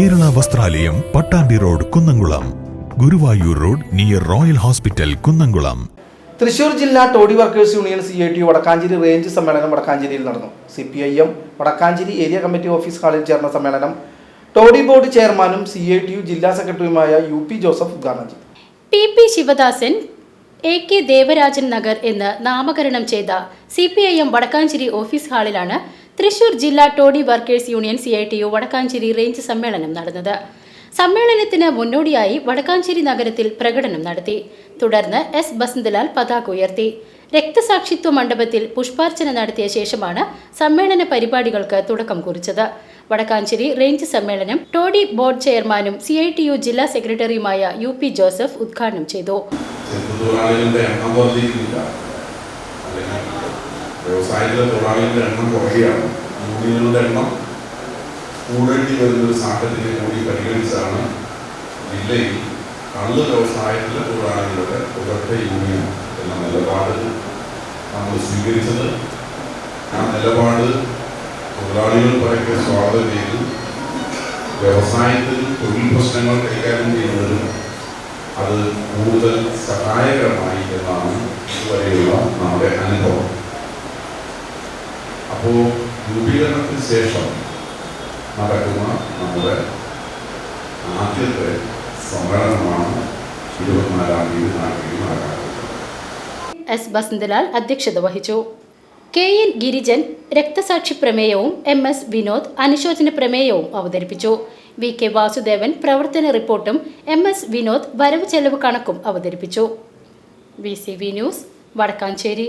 കലാലയം Pattambi road Kunnamkulam. Guruvayur road near royal hospital Kunnamkulam. Thrissur ജില്ലാ toddy workers union C I T Vadakkancherry range സമ്മേളനം വടക്കാഞ്ചേരിയിൽ നടന്നു. C P I M Vadakkancherry area committee office ഹാളിൽ ചേർന്ന സമ്മേളനം. Toddy board ചെയർമാനും C I T U ജില്ലാ സെക്രട്ടറിയുമായ യു പി ജോസഫ് ഉദ്ഘാടനം ചെയ്തു. P P Sivadasan A K Devarajan Nagar എന്ന് നാമകരണം ചെയ്ത C P I M Vadakkancherry office ഹാളിലാണ് Thrissur ജില്ലാ toddy workers union C I T U Vadakkancherry range സമ്മേളനം നടന്നത്. സമ്മേളനത്തിന് മുന്നോടിയായി വടക്കാഞ്ചേരി നഗരത്തിൽ പ്രകടനം നടത്തി. തുടർന്ന് എസ് ബസന്തലാൽ പതാക ഉയർത്തി. രക്തസാക്ഷിത്വ മണ്ഡപത്തിൽ പുഷ്പാർച്ചന നടത്തിയ ശേഷമാണ് സമ്മേളന പരിപാടികൾക്ക് തുടക്കം കുറിച്ചത്. വടക്കാഞ്ചേരി റേഞ്ച് സമ്മേളനം ടോഡി ബോർഡ് ചെയർമാനും സി ഐ ടി യു ജില്ലാ സെക്രട്ടറിയുമായ യു പി ജോസഫ് ഉദ്ഘാടനം ചെയ്തു തൊഴിലാളികളുടെ എണ്ണം വർദ്ധിക്കുന്നില്ല അല്ലെങ്കിൽ വ്യവസായത്തിലെ തൊഴിലാളികളുടെ എണ്ണം കുറയുകയാണ്. യൂണിയനുകളുടെ എണ്ണം കൂടേണ്ടി വരുന്ന ഒരു സാഹചര്യം കൂടി പരിഗണിച്ചാണ് ജില്ലയിൽ കള്ള് വ്യവസായത്തിലെ തൊഴിലാളികളുടെ ഒരൊറ്റ യൂണിയൻ എന്ന നിലപാട് നമ്മൾ സ്വീകരിച്ചത്. ആ നിലപാട് തൊഴിലാളികൾ പരക്കെ സ്വാഗതം ചെയ്തു. വ്യവസായത്തിൽ തൊഴിൽ പ്രശ്നങ്ങൾ കൈകാര്യം ചെയ്യുന്നതിനും അത് കൂടുതൽ സഹായകരമായി എന്നാണ് ഇതുവരെയുള്ള നമ്മുടെ അനുഭവം. അപ്പോൾ രൂപീകരണത്തിന് ശേഷം നടക്കുന്ന നമ്മുടെ ആദ്യത്തെ സമ്മേളനമാണ് ഇരുപത്തിനാലാം തീയതി നാട്ടിൽ നടക്കുന്നത് എസ് ബസന്തലാൽ അധ്യക്ഷത വഹിച്ചു. കെ എൻ ഗിരിജൻ രക്തസാക്ഷി പ്രമേയവും എം എസ് വിനോദ് അനുശോചന പ്രമേയവും അവതരിപ്പിച്ചു. വി കെ വാസുദേവൻ പ്രവർത്തന റിപ്പോർട്ടും എം എസ് വിനോദ് വരവ് ചെലവ് കണക്കും അവതരിപ്പിച്ചു. V C V news Vadakkancherry.